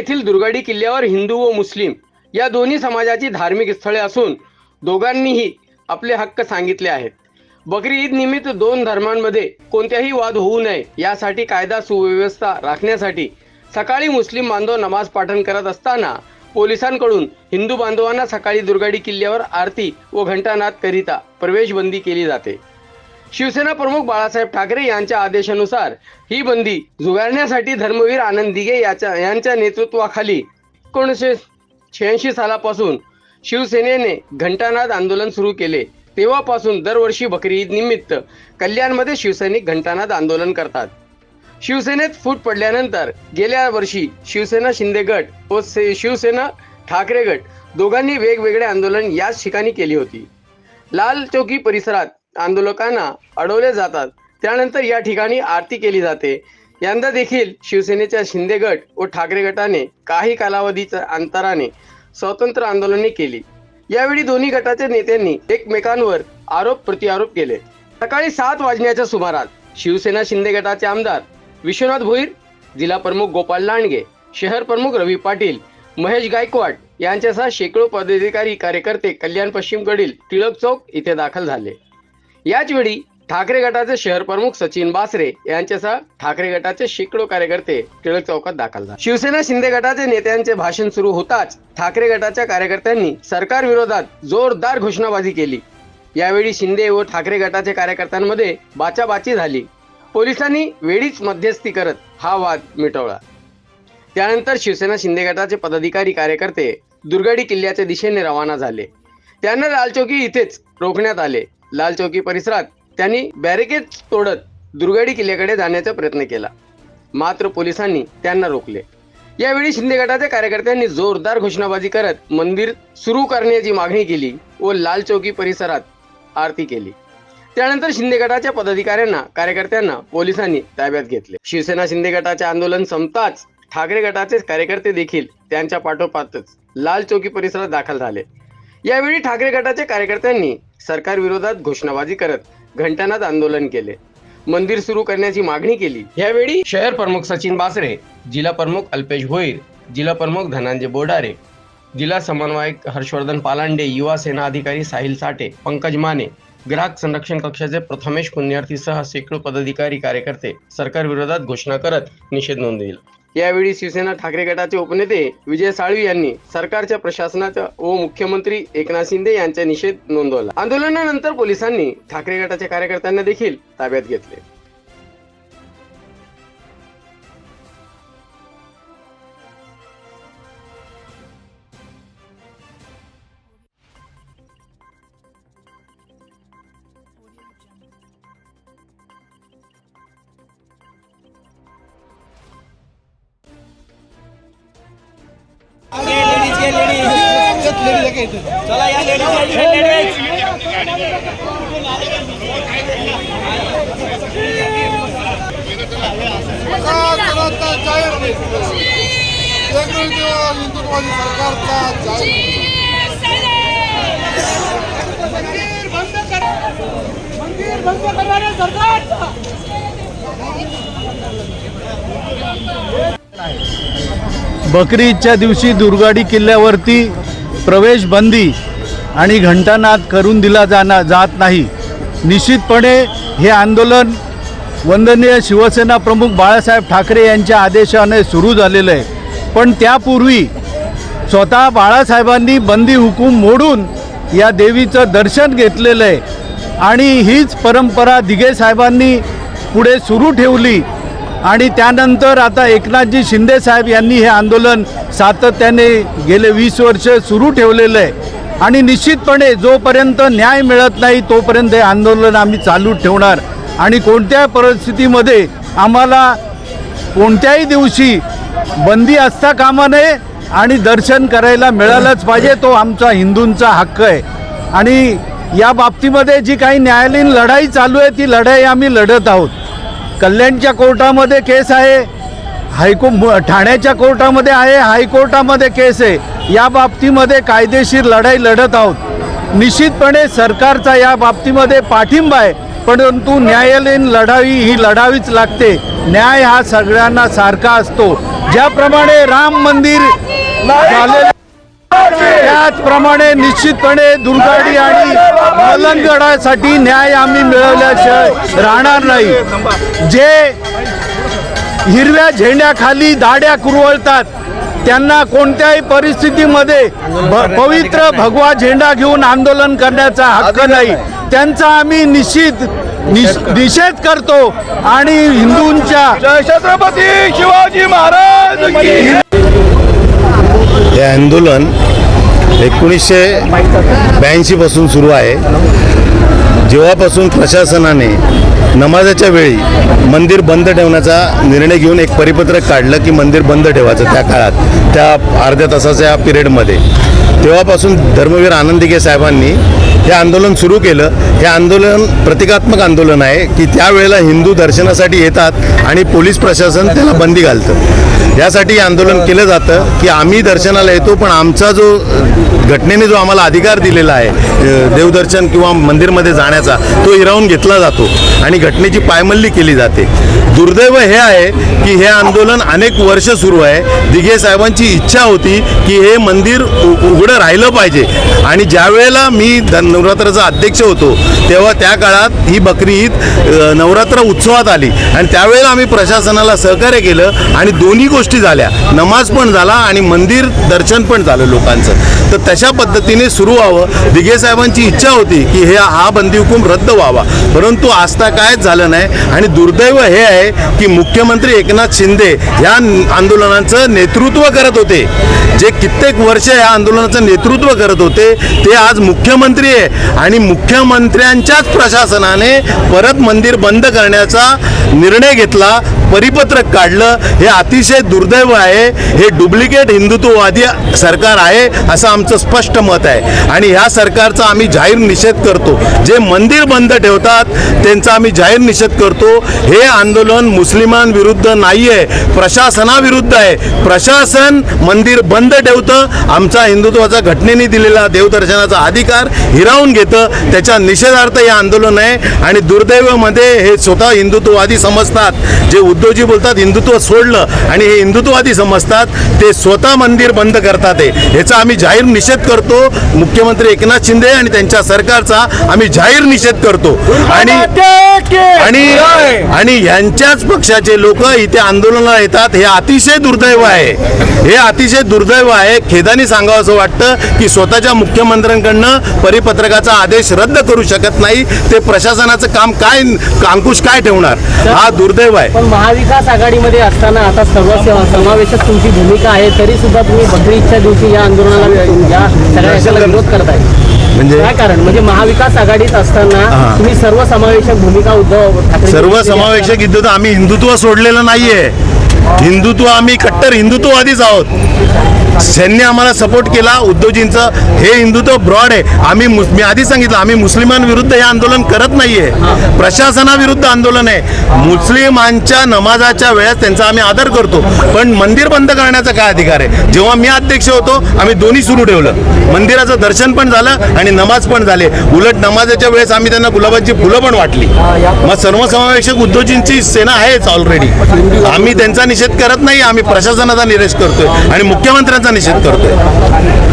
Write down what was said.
येथील दुर्गाडी किल्ल्यावर हिंदू व मुस्लिम या दोन्ही समाजाची धार्मिक स्थळे असून दोघांनीही आपले हक्क सांगितले आहेत. बकरी ईद निमित्त दोन धर्मांमध्ये कोणत्याही वाद होऊ नये यासाठी कायदा सुव्यवस्था राखण्यासाठी सकाळी मुस्लिम बांधव नमाज पाठण करत असताना पोलिसांकडून हिंदू बांधवांना सकाळी दुर्गाडी किल्ल्यावर आरती व घंटानाद करिता प्रवेशबंदी केली जाते. शिवसेना प्रमुख बाळासाहेब ठाकरे यांच्या आदेशानुसार ही बंदी झुगारण्यासाठी धर्मवीर आनंद दिघे याच्या यांच्या नेतृत्वाखाली एकोणीसशे शहाऐंशी सालापासून शिवसेनेने घंटानाद आंदोलन सुरू केले. तेव्हापासून दरवर्षी बकरी ईद निमित्त कल्याणमध्ये शिवसैनिक घंटानाद आंदोलन करतात. शिवसेनेत फूट पडल्यानंतर गेल्या वर्षी शिवसेना शिंदे गट व से- शिवसेना ठाकरे गट दोघांनी वेगवेगळे आंदोलन याच ठिकाणी केली होती. लाल चौकी परिसरात आंदोलकांना अडवले जातात. त्यानंतर या ठिकाणी आरती केली जाते. यंदा देखील शिवसेनेच्या शिंदे गट व ठाकरे गटाने काही कालावधीच्या अंतराने स्वतंत्र आंदोलने केली. यावेळी दोन्ही गटाच्या नेत्यांनी एकमेकांवर आरोप प्रत्यारोप केले. सकाळी सात वाजण्याच्या सुमारास शिवसेना शिंदे गटाचे आमदार विश्वनाथ भोईर जिल्हा प्रमुख गोपाल लांडगे शहर प्रमुख रवी पाटील महेश गायकवाड यांच्यासह शेकडो पदाधिकारी कार्यकर्ते कल्याण पश्चिमकडील टिळक चौक इथे दाखल झाले. याच वेळी ठाकरे गटाचे शहर प्रमुख सचिन बासरे यांच्यासह ठाकरे गटाचे शेकडो कार्यकर्ते टिळक चौकात दाखल झाले. शिवसेना शिंदे गटाचे नेत्यांचे भाषण सुरू होताच ठाकरे गटाच्या कार्यकर्त्यांनी सरकार विरोधात जोरदार घोषणाबाजी केली. यावेळी शिंदे व ठाकरे गटाच्या कार्यकर्त्यांमध्ये बाचाबाची झाली. पोलिसांनी वेळीच मध्यस्थी करत हा वाद मिटवला. त्यानंतर शिवसेना शिंदे गटाचे पदाधिकारी कार्यकर्ते दुर्गाडी किल्ल्याच्या दिशेने रवाना झाले. त्यांना लालचौकी इथेच रोखण्यात आले. लालचौकी परिसरात त्यांनी बॅरिकेड तोडत दुर्गाडी किल्ल्याकडे जाण्याचा प्रयत्न केला. मात्र पोलिसांनी त्यांना रोखले. यावेळी शिंदे गटाच्या कार्यकर्त्यांनी जोरदार घोषणाबाजी करत मंदिर सुरू करण्याची मागणी केली व लाल चौकी परिसरात आरती केली. त्यानंतर शिंदे गटाच्या पदाधिकाऱ्यांना कार्यकर्त्यांना पोलिसांनी ताब्यात घेतले. शिवसेना शिंदे गटाचे आंदोलन संपताच ठाकरे गटाचे कार्यकर्ते देखील त्यांच्या पाठोपाठच लाल चौकी परिसरात दाखल झाले. यावेळी ठाकरे गटाच्या कार्यकर्त्यांनी सरकार विरोधात घोषणाबाजी करत घंटानाद आंदोलन केले. मंदिर सुरू करण्याची मागणी केली. यावेळी शहर प्रमुख सचिन बासरे जिल्हा प्रमुख अल्पेश भोईर जिल्हा प्रमुख धनंजय बोडारे जिल्हा समन्वयक हर्षवर्धन पालांडे युवा सेना अधिकारी साहिल साठे पंकज माने ग्राहक संरक्षण कक्षाचे प्रथमेश पुण्यार्थीसह शेकडो पदाधिकारी कार्यकर्ते सरकार विरोधात घोषणा करत निषेध नोंदविला. यावेळी शिवसेना ठाकरे गटाचे उपनेते विजय साळवी यांनी सरकारच्या प्रशासनाचा व मुख्यमंत्री एकनाथ शिंदे यांचा निषेध नोंदवला. आंदोलनानंतर पोलिसांनी ठाकरे गटाच्या कार्यकर्त्यांना देखील ताब्यात घेतले. चला या लेडीज लेडीज सरकारचा हिंदुत्ववादी सरकारचा जाहीर बंद कर. मंदिर बंद करणाऱ्या सरकारचा. बकरी ईदच्या दिवशी दुर्गाडी किल्ल्यावरती प्रवेश बंदी आणि घंटानाद करून दिला जाना जात नाही. निश्चितपणे हे आंदोलन वंदनीय शिवसेना प्रमुख बाळासाहेब ठाकरे यांच्या आदेशाने सुरू झालेलं आहे. पण त्यापूर्वी स्वतः बाळासाहेबांनी बंदी हुकूम मोडून या देवीचं दर्शन घेतलेलं आहे. आणि हीच परंपरा दिघे साहेबांनी पुढे सुरू ठेवली. आणि त्यानंतर आता एकनाथजी शिंदे साहेब यांनी हे आंदोलन सातत्याने गेले वीस वर्ष सुरू ठेवलेलं आहे. आणि निश्चितपणे जोपर्यंत न्याय मिळत नाही तोपर्यंत हे आंदोलन आम्ही चालू ठेवणार. आणि कोणत्या परिस्थितीमध्ये आम्हाला कोणत्याही दिवशी बंदी असता कामा नये आणि दर्शन करायला मिळालंच पाहिजे तो आमचा हिंदूंचा हक्क आहे. आणि या बाबतीमध्ये जी काही न्यायालयीन लढाई चालू आहे ती लढाई आम्ही लढत आहोत. कल्याणच्या कोर्टामध्ये केस आहे. हायको ठाण्याच्या कोर्टामध्ये आहे हायकोर्टामध्ये केस आहे. या बाबतीमध्ये कायदेशीर लढाई लढत आहोत. निश्चितपणे सरकारचा या बाबतीमध्ये पाठिंबा आहे परंतु न्यायालयीन लढाई ही लढावीच लागते. न्याय हा सगळ्यांना सारखा असतो. ज्याप्रमाणे राम मंदिर झालेलं त्याचप्रमाणे निश्चितपणे दुर्गाडी आणि मलंगडासाठी न्याय आम्ही मिळवल्याशिवाय राहणार नाही. जे हिरव्या झेंड्याखाली दाड्या कुरवळतात त्यांना कोणत्याही परिस्थितीमध्ये पवित्र भगवा झेंडा घेऊन आंदोलन करण्याचा हक्क नाही. त्यांचा आम्ही निश्चित निष- निषेध करतो आणि हिंदूंच्या छत्रपती शिवाजी महाराज हे आंदोलन एकोणीसशे ब्याऐंशीपासून सुरू आहे. जेव्हापासून प्रशासनाने नमाजाच्या वेळी मंदिर बंद ठेवण्याचा निर्णय घेऊन एक परिपत्रक काढलं की मंदिर बंद ठेवायचं त्या काळात त्या अर्ध्या तासाच्या पिरियडमध्ये. तेव्हापासून धर्मवीर आनंदिके साहेबांनी हे आंदोलन सुरू केलं. हे आंदोलन प्रतिकात्मक आंदोलन आहे की त्यावेळेला हिंदू दर्शनासाठी येतात आणि पोलीस प्रशासन त्याला बंदी घालतं. यासाठी आंदोलन केलं जातं की आम्ही दर्शनाला येतो पण आमचा जो घटनेने जो आम्हाला अधिकार दिलेला आहे देवदर्शन किंवा मंदिरमध्ये जाण्याचा तो हिरावून घेतला जातो आणि घटनेची पायमल्ली केली जाते. दुर्दैव हे आहे की हे आंदोलन अनेक वर्ष सुरू आहे. दिघे साहेबांची इच्छा होती की हे मंदिर उघडं राहिलं पाहिजे. आणि ज्या वेळेला मी नवरात्राचा अध्यक्ष होतो तेव्हा त्या काळात ही बकरी ईद नवरात्र उत्सवात आली. आणि त्यावेळेला आम्ही प्रशासनाला सहकार्य केलं आणि दोन्ही गोष्टी झाल्या. नमाज पण झाला आणि मंदिर दर्शन पण झालं लोकांचं. तर तशा पद्धतीने सुरू व्हावं. दिघे साहेबांची इच्छा होती की हे हा बंदी हुकूम रद्द व्हावा. परंतु आस्था कायच झालं नाही आणि दुर्दैव हे आहे की मुख्यमंत्री एकनाथ शिंदे या आंदोलनाचं नेतृत्व करत होते. जे कित्येक वर्ष या प्रशासनाचं नेतृत्व करत होते ते आज मुख्यमंत्री आहे. आणि मुख्यमंत्र्यांच्याच प्रशासनाने परत मंदिर बंद करण्याचा निर्णय घेतला परिपत्रक काढलं. हे अतिशय दुर्दैव आहे. हे डुप्लिकेट हिंदुत्ववादी सरकार आहे असं आमचं स्पष्ट मत आहे. आणि ह्या सरकारचा आम्ही जाहीर निषेध करतो. जे मंदिर बंद ठेवतात त्यांचा आम्ही जाहीर निषेध करतो. हे आंदोलन मुस्लिमांविरुद्ध नाही आहे प्रशासनाविरुद्ध आहे. प्रशासन मंदिर बंद ठेवतं आमचा महत्त्वाचा घटनेने दिलेला देवदर्शनाचा अधिकार हिरावून घेतं. त्याच्या निषेधार्थ हे आंदोलन आहे. आणि दुर्दैवामध्ये हे स्वतः हिंदुत्ववादी समजतात. जे उद्धवजी बोलतात हिंदुत्व सोडलं आणि हे हिंदुत्ववादी समजतात ते स्वतः मंदिर बंद करतात याचा ह्याचा आम्ही जाहीर निषेध करतो. मुख्यमंत्री एकनाथ शिंदे आणि त्यांच्या सरकारचा आम्ही जाहीर निषेध करतो. आणि आणि आणि यांच्याच पक्षाचे लोक इथे आंदोलनाला येतात. हे अतिशय दुर्दैव आहे. हे अतिशय दुर्दैव आहे. खेदानी सांगावं असं वाटतं. की स्वतःच्या मुख्यमंत्र्यांकडनं परिपत्रकाचा आदेश रद्द करू शकत नाही ते प्रशासनाचं काम काय अंकुश काय ठेवणार? हा दुर्दैव आहे. पण महाविकास आघाडीमध्ये असताना आता सर्व समावेशक तुमची भूमिका आहे तरी सुद्धा तुम्ही बकरीच्या दिवशी या आंदोलनाला सगळ्या विरोध करताय. म्हणजे? काय कारण? म्हणजे महाविकास आघाडीत असताना. तुम्ही सर्व समावेशक भूमिका उद्धव ठाकरे सर्व समावेशक हिंदुत्व आम्ही हिंदुत्व सोडलेलं नाहीये. हिंदुत्व आम्ही कट्टर हिंदुत्ववादीच आहोत. सैन्य आम्हाला सपोर्ट केला उद्धवजींचं. हे हिंदुत्व ब्रॉड आहे. आम्ही मी आधी सांगितलं आम्ही मुस्लिमांविरुद्ध हे आंदोलन करत नाहीये. प्रशासनाविरुद्ध आंदोलन आहे. मुस्लिमांच्या नमाजाच्या वेळेस त्यांचा आम्ही आदर करतो. पण मंदिर बंद करण्याचा काय अधिकार आहे? जेव्हा मी अध्यक्ष होतो आम्ही दोन्ही सुरू ठेवलं. मंदिराचं दर्शन पण झालं आणि नमाज पण झाले. उलट नमाजाच्या वेळेस आम्ही त्यांना गुलाबाची फुलं पण वाटली. मग सर्वसमावेशक उद्धवजींची सेना आहेच ऑलरेडी आम्ही त्यांचा निषेध करत नाही आम्ही प्रशासनाचा निषेध करतोय आणि मुख्यमंत्र्यांचा निषेध करतोय.